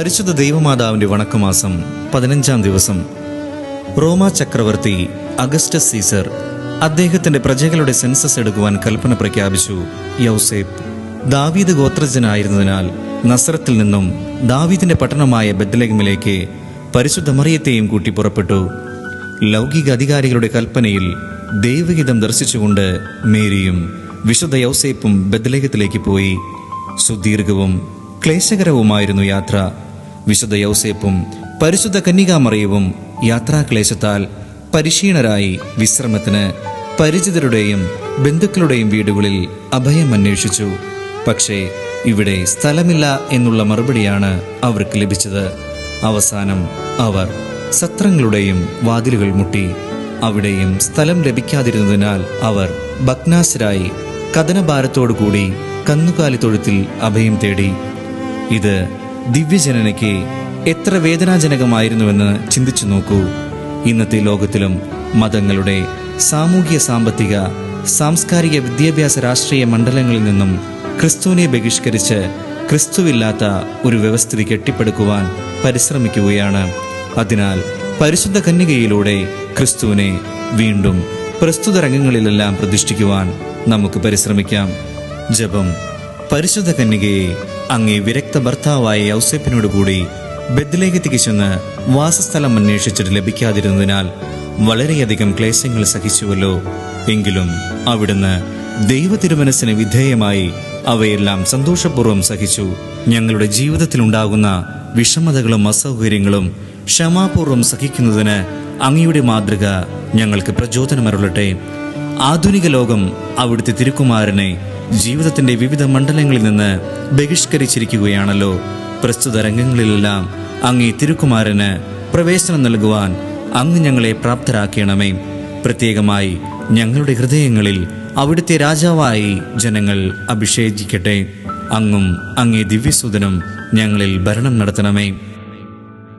പരിശുദ്ധ ദൈവമാതാവിന്റെ വണക്കമാസം പതിനഞ്ചാം ദിവസം. റോമ ചക്രവർത്തി അഗസ്റ്റസ് സീസർ അദ്ദേഹത്തിന്റെ പ്രജകളുടെ സെൻസസ് എടുക്കുവാൻ കൽപ്പന പ്രഖ്യാപിച്ചു യൗസേപ്പ്. ദാവീദ് ഗോത്രജനായിരുന്നതിനാൽ നസ്രത്തിൽ നിന്നും ദാവീദിന്റെ പട്ടണമായ ബദ്ലഗമിലേക്ക് പരിശുദ്ധ മറിയത്തെയും കൂട്ടി പുറപ്പെട്ടു. ലൗകിക അധികാരികളുടെ കൽപ്പനയിൽ ദൈവഗീതം ദർശിച്ചുകൊണ്ട് മേരിയും വിശുദ്ധ യൗസേപ്പും ബദ്ലഹത്തിലേക്ക് പോയി. സുദീർഘവും ക്ലേശകരവുമായിരുന്നു യാത്ര. വിശുദ്ധ യൗസേപ്പും പരിശുദ്ധ കന്യകാമറിയവും യാത്രാക്ലേശത്താൽ പരിശീണരായി വിശ്രമത്തിന് പരിചിതരുടെയും ബന്ധുക്കളുടെയും വീടുകളിൽ അഭയം അന്വേഷിച്ചു. പക്ഷേ ഇവിടെ സ്ഥലമില്ല എന്നുള്ള മറുപടിയാണ് അവർക്ക് ലഭിച്ചത്. അവസാനം അവർ സത്രങ്ങളുടെയും വാതിലുകൾ മുട്ടി. അവിടെയും സ്ഥലം ലഭിക്കാതിരുന്നതിനാൽ അവർ ഭഗ്നാശരായി കഥനഭാരത്തോടുകൂടി കന്നുകാലി തൊഴുത്തിൽ അഭയം തേടി. ഇത് ദിവ്യജനനയ്ക്ക് എത്ര വേദനാജനകമായിരുന്നുവെന്ന് ചിന്തിച്ചു നോക്കൂ. ഇന്നത്തെ ലോകത്തിലും മതങ്ങളുടെ സാമൂഹിക സാമ്പത്തിക സാംസ്കാരിക വിദ്യാഭ്യാസ രാഷ്ട്രീയ മണ്ഡലങ്ങളിൽ നിന്നും ക്രിസ്തുവിനെ ബഹിഷ്കരിച്ച് ക്രിസ്തുവില്ലാത്ത ഒരു വ്യവസ്ഥിതി കെട്ടിപ്പടുക്കുവാൻ പരിശ്രമിക്കുകയാണ്. അതിനാൽ പരിശുദ്ധ കന്യകയിലൂടെ ക്രിസ്തുവിനെ വീണ്ടും പ്രസ്തുത രംഗങ്ങളിലെല്ലാം പ്രതിഷ്ഠിക്കുവാൻ നമുക്ക് പരിശ്രമിക്കാം. ജപം. പരിശുദ്ധ കന്യകയെ അങ്ങേ വിരക്ത ഭർത്താവായ യൗസേപ്പിനോടുകൂടി കൂടി ബദ്ലേഖത്തേക്ക് ചെന്ന് വാസസ്ഥലം അന്വേഷിച്ചിട്ട് ലഭിക്കാതിരുന്നതിനാൽ വളരെയധികം ക്ലേശങ്ങൾ സഹിച്ചുവല്ലോ. എങ്കിലും അവിടുന്ന് ദൈവ തിരുമനസ്സിന് വിധേയമായി അവയെല്ലാം സന്തോഷപൂർവം സഹിച്ചു. ഞങ്ങളുടെ ജീവിതത്തിലുണ്ടാകുന്ന വിഷമതകളും അസൗകര്യങ്ങളും ക്ഷമാപൂർവം സഹിക്കുന്നതിന് അങ്ങയുടെ മാതൃക ഞങ്ങൾക്ക് പ്രചോദനമരുളട്ടെ. ആധുനിക ലോകം അവിടുത്തെ തിരുക്കുമാരനെ ജീവിതത്തിന്റെ വിവിധ മണ്ഡലങ്ങളിൽ നിന്ന് ബഹിഷ്കരിച്ചിരിക്കുകയാണല്ലോ. പ്രസ്തുത രംഗങ്ങളിലെല്ലാം അങ്ങേ തിരുക്കുമാരന് പ്രവേശനം നൽകുവാൻ അങ്ങ് ഞങ്ങളെ പ്രാപ്തരാക്കണമേ. പ്രത്യേകമായി ഞങ്ങളുടെ ഹൃദയങ്ങളിൽ അവിടുത്തെ രാജാവായി ജനങ്ങൾ അഭിഷേചിക്കട്ടെ അങ്ങും അങ്ങേ ദിവ്യസൂദനം ഞങ്ങളിൽ ഭരണം നടത്തണമേ.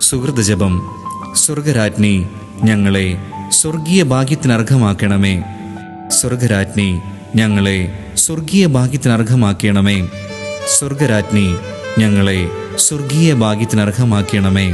സുഹൃതജപം സ്വർഗരാജ്ഞി ഞങ്ങളെ സ്വർഗീയ ഭാഗ്യത്തിനർഹമാക്കണമേ. സ്വർഗരാജ്ഞി ഞങ്ങളെ സ്വർഗീയ ഭാഗ്യത്തിന് അർഹമാക്കണമേ സ്വർഗരാജ്ഞി ഞങ്ങളെ സ്വർഗീയ ഭാഗ്യത്തിന് അർഹമാക്കണമേ